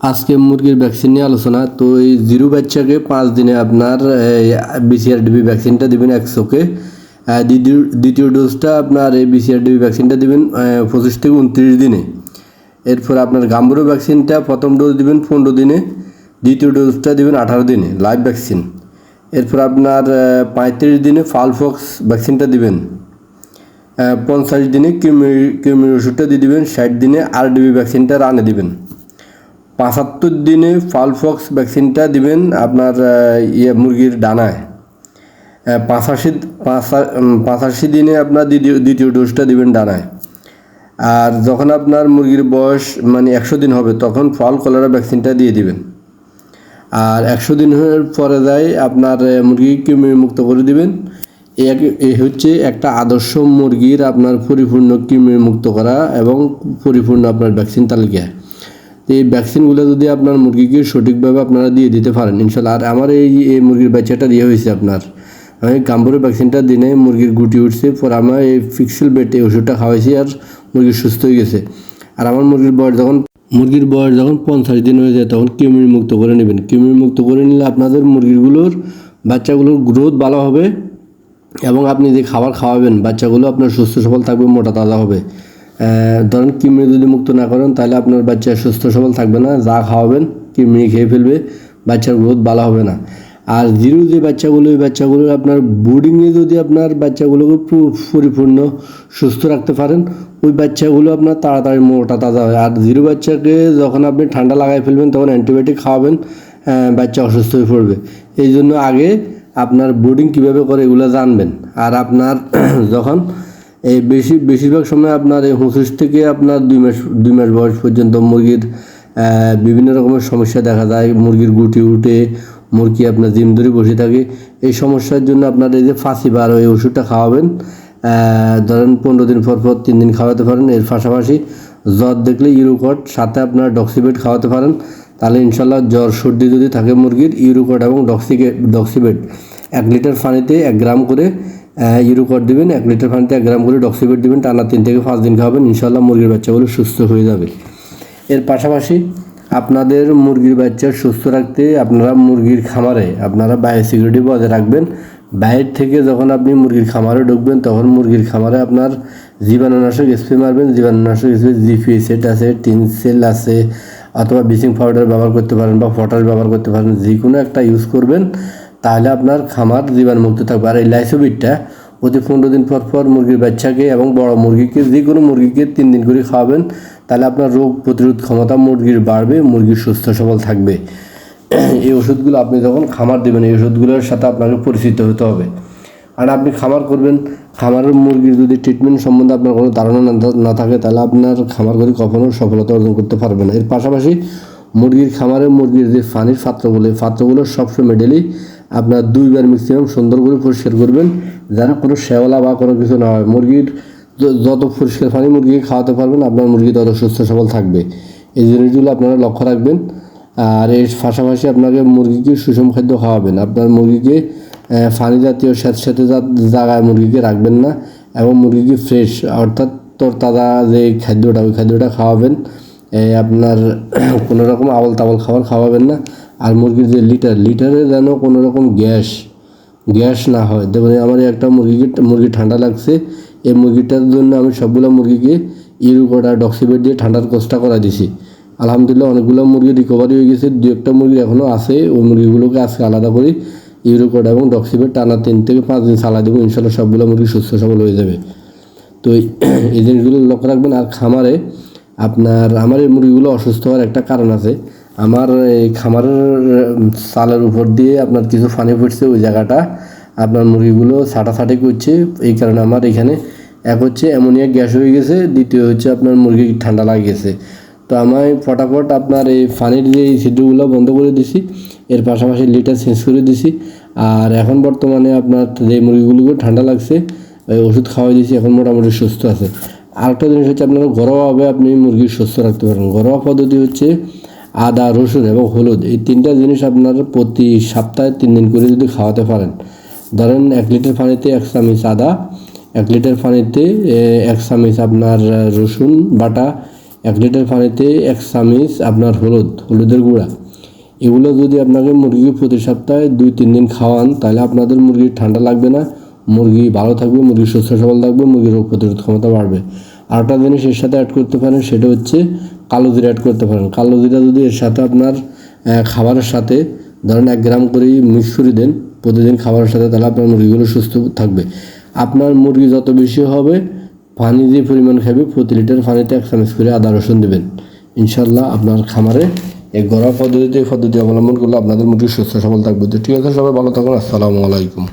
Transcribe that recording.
আজকে মুরগির ভ্যাকসিন নিয়ে আলোচনা। তো এই জিরো বাচ্চাকে পাঁচ দিনে আপনার বিসিআরডিবি ভ্যাকসিনটা দিবেন একশোকে। দ্বিতীয় ডোজটা আপনার এই বিসিআরডিবি ভ্যাকসিনটা দিবেন পঁচিশ থেকে উনত্রিশ দিনে। এরপর আপনার গাম্বুরো ভ্যাকসিনটা প্রথম ডোজ দিবেন পনেরো দিনে। দ্বিতীয় ডোজটা দিবেন আঠারো দিনে লাইভ ভ্যাকসিন এরপর আপনার পঁয়ত্রিশ দিনে ফালফক্স ভ্যাকসিনটা দিবেন। পঞ্চাশ দিনে কিমি কিমির ওষুধটা দিয়ে দিবেন, ষাট দিনে আরডিবি ভ্যাকসিনটা রানে দিবেন। পঁচাত্তর দিনে ফালফক্স ভ্যাকসিনটা দিবেন আপনার ইয়ে মুরগির ডানায়। পাঁচাশি, পাঁচা- পাঁচাশি দিনে আপনার দ্বিতীয় দ্বিতীয় ডোজটা দিবেন ডানায়। আর যখন আপনার মুরগির বয়স মানে একশো দিন হবে, তখন ফল কলেরা ভ্যাকসিনটা দিয়ে দিবেন। আর একশো দিনের পরে যায় আপনার মুরগি কৃমি মুক্ত করে দিবেন। এক- হচ্ছে একটা আদর্শ মুরগির আপনার পরিপূর্ণ কৃমি মুক্ত করা এবং পরিপূর্ণ আপনার ভ্যাকসিন তালিকা তো এই ভ্যাকসিনগুলো যদি আপনার মুরগিকে সঠিকভাবে আপনারা দিয়ে দিতে পারেন, ইনশাল্লাহ। আর আমার এই এই মুরগির বাচ্চাটা দিয়ে হয়েছে আপনার। আমি কাম্বুরের ভ্যাকসিনটা দিনে মুরগির গুটি উঠছে, পর আমার এই ফিক্সেল বেটে ওষুধটা খাওয়াইছি আর মুরগি সুস্থ হয়ে গেছে। আর আমার মুরগির বয়স যখন, মুরগির বয়স যখন পঞ্চাশ দিন হয়ে যায়, তখন কিমির মুক্ত করে নেবেন। কিমির মুক্ত করে নিলে আপনাদের মুরগিগুলোর বাচ্চাগুলোর গ্রোথ ভালো হবে এবং আপনি যে খাবার খাওয়াবেন, বাচ্চাগুলো আপনার সুস্থ সবল থাকবে, মোটা তাজা হবে। ধরেন কিমড়ি যদি মুক্ত না করেন, তাহলে আপনার বাচ্চা সুস্থ সবল থাকবে না, যা খাওয়াবেন কিমড়ি খেয়ে ফেলবে, বাচ্চার গ্রোথ ভালো হবে না। আর জিরো যে বাচ্চাগুলো ওই বাচ্চাগুলো আপনার বোর্ডিংয়ে যদি আপনার বাচ্চাগুলোকে পরিপূর্ণ সুস্থ রাখতে পারেন, ওই বাচ্চাগুলো আপনার তাড়াতাড়ি মোটা তাজা হয়। আর জিরো বাচ্চাকে যখন আপনি ঠান্ডা লাগাই ফেলবেন, তখন অ্যান্টিবায়োটিক খাওয়াবেন বাচ্চা অসুস্থ হয়ে পড়বে। এই জন্য আগে আপনার বোর্ডিং কীভাবে করে এগুলো জানবেন। আর আপনার যখন এই বেশি, বেশিরভাগ সময় আপনার এই হুঁসুস থেকে আপনার দুই মাস দুই মাস বয়স পর্যন্ত মুরগির বিভিন্ন রকমের সমস্যা দেখা যায়। মুরগির গুটি উঠে, মুরগি আপনার জিম ধরে বসে থাকে। এই সমস্যার জন্য আপনার এই যে ফাঁসি বার এই ওষুধটা খাওয়াবেন। ধরেন পনেরো দিন পর পর তিন দিন খাওয়াতে পারেন। এর পাশাপাশি জ্বর দেখলে ইউরোকট, সাথে আপনার ডক্সিবেট খাওয়াতে পারেন। তাহলে ইনশাল্লাহ জ্বর সর্দি যদি থাকে মুরগির, ইউরোকট এবং ডক্সিকে ডক্সিবেট এক লিটার পানিতে এক গ্রাম করে ইউরোকট দিবেন, এক লিটার পানিতে এক গ্রাম করে ডক্সিবেট দিবেন, টানা তিন থেকে পাঁচ দিন খাওয়াবেন ইনশাল্লাহ মুরগির বাচ্চাগুলো সুস্থ হয়ে যাবে। এর পাশাপাশি আপনাদের মুরগির বাচ্চা সুস্থ রাখতে আপনারা মুরগির খামারে, আপনারা বায়োসিকিউরিটি বজায় রাখবেন। বাইরের থেকে যখন আপনি মুরগির খামারে ঢুকবেন, তখন মুরগির খামারে আপনার জীবাণুনাশক স্প্রে মারবেন। জীবাণুনাশক স্প্রে জিপি সেট আছে টিন সেল আছে, অথবা ব্লিচিং পাউডার ব্যবহার করতে পারেন বা পটাশ ব্যবহার করতে পারেন যে কোনো একটা ইউজ করবেন। তাহলে আপনার খামার জীবাণুমুক্ত থাকবে। আর এই লাইসোবিটটা প্রতি পনেরো দিন পর পর মুরগির বাচ্চাকে এবং বড় মুরগিকে, যে কোনো মুরগিকে তিন দিন করে খাওয়াবেন, তাহলে আপনার রোগ প্রতিরোধ ক্ষমতা মুরগির বাড়বে মুরগি সুস্থ সবল থাকবে। এই ওষুধগুলো আপনি যখন খামার দেবেন, এই ওষুধগুলোর সাথে আপনাকে পরিচিত হতে হবে। আর আপনি খামার করবেন, খামারের মুরগির যদি ট্রিটমেন্ট সম্বন্ধে আপনার কোনো ধারণা না থাকে, তাহলে আপনার খামার করে কখনো সফলতা অর্জন করতে পারবেন না। এর পাশাপাশি মুরগির খামারে মুরগির যে পানির পাত্রগুলো পাত্রগুলো সবসময় ডেলি আপনার দুইবার ম্যাক্সিমাম সুন্দর করে পরিষ্কার করবেন, যেন কোনো শেওলা বা কোনো কিছু না হয়। মুরগির যত পরিষ্কার পানি মুরগিকে খাওয়াতে পারবেন, আপনার মুরগি তত সুস্থ সবল থাকবে। এই জিনিসগুলো আপনারা লক্ষ্য রাখবেন। আর এর পাশাপাশি আপনাকে মুরগিকে সুষম খাদ্য খাওয়াবেন। আপনার মুরগিকে পানি জাতীয় সাথে সাথে জায়গায় মুরগিকে রাখবেন না, এবং মুরগিকে ফ্রেশ, অর্থাৎ তোর তাজা যে খাদ্যটা, ওই খাদ্যটা খাওয়াবেন। আপনার কোনো রকম আবল তাবল খাবার খাওয়াবেন না। আর মুরগির যে লিটার, লিটারে যেন কোনো রকম গ্যাস গ্যাস না হয়। দেখুন আমার একটা মুরগিকে, মুরগি ঠান্ডা লাগছে, এই মুরগিটার জন্য আমি সবগুলো মুরগিকে ইউরোকোডা ডক্সিবেট দিয়ে ঠান্ডার কোর্সটা করা দিছি। আলহামদুলিল্লাহ অনেকগুলো মুরগি রিকভারি হয়ে গেছে। দু একটা মুরগি এখনও আছে, ওই মুরগিগুলোকে আজকে আলাদা করে ইউরোকোডা এবং ডক্সিবেট টানা তিন থেকে পাঁচ দিন সালা দেবো। ইনশাল্লাহ সবগুলো মুরগি সুস্থ সবল হয়ে যাবে। তো এই জিনিসগুলো লক্ষ্য রাখবেন। আর খামারে আপনার, আমার এই মুরগিগুলো অসুস্থ হওয়ার একটা কারণ আছে। আমার এই খামারের চালের উপর দিয়ে আপনার কিছু পানি পড়ছে ওই জায়গাটা। আপনার মুরগিগুলো ছাটাছাটি করছে, এই কারণে আমার এখানে এক হচ্ছে অ্যামোনিয়া গ্যাস হয়ে গেছে, দ্বিতীয় হচ্ছে আপনার মুরগি ঠান্ডা লাগে গেছে। তো আমি ফটাফট আপনার এই পানির যে ছিদ্রগুলো বন্ধ করে দিছি, এর পাশাপাশি লিটার চেঞ্জ করে দিছি। আর এখন বর্তমানে আপনার যে মুরগিগুলোকে ঠান্ডা লাগছে ওই ওষুধ খাওয়াই দিয়েছি এখন মোটামুটি সুস্থ আছে। আরেকটা জিনিস হচ্ছে আপনারা ঘরোয়াভাবে আপনি মুরগি সুস্থ রাখতে পারেন। ঘরোয়া পদ্ধতি হচ্ছে আদা, রসুন এবং হলুদ। এই তিনটা জিনিস আপনার প্রতি সপ্তাহে তিন দিন করে যদি খাওয়াতে পারেন। ধরেন এক লিটার পানিতে এক চামচ আদা, এক লিটার পানিতে এক চামচ আপনার রসুন বাটা, এক লিটার পানিতে এক চামিচ আপনার হলুদ, হলুদের গুঁড়া। এগুলো যদি আপনাকে মুরগি প্রতি সপ্তাহে দুই, তিন দিন খাওয়ান, তাহলে আপনাদের মুরগির ঠান্ডা লাগবে না। মুরগি ভালো থাকবে, মুরগি সুস্থ সবল থাকবে, মুরগির রোগ প্রতিরোধ ক্ষমতা বাড়বে। আর একটা জিনিস এর সাথে অ্যাড করতে পারেন, সেটা হচ্ছে কালো জিরা অ্যাড করতে পারেন। কালো জিরা যদি এর সাথে আপনার খাবারের সাথে, ধরেন এক গ্রাম করেই করে দেন, প্রতিদিন খাবারের সাথে তাহলে আপনার মুরগিগুলো সুস্থ থাকবে। আপনার মুরগি যত বেশি হবে, পানি যে পরিমাণ খাবে, প্রতি লিটার পানিতে এক চামচ করে আদা রসুন দেবেন। ইনশাল্লাহ আপনার খামারে এই ঘরোয়া পদ্ধতিতে এই পদ্ধতি অবলম্বন করলে আপনাদের মুরগি সুস্থ সবল থাকবে। তো ঠিক আছে, সবাই ভালো থাকুন, আসসালামু আলাইকুম।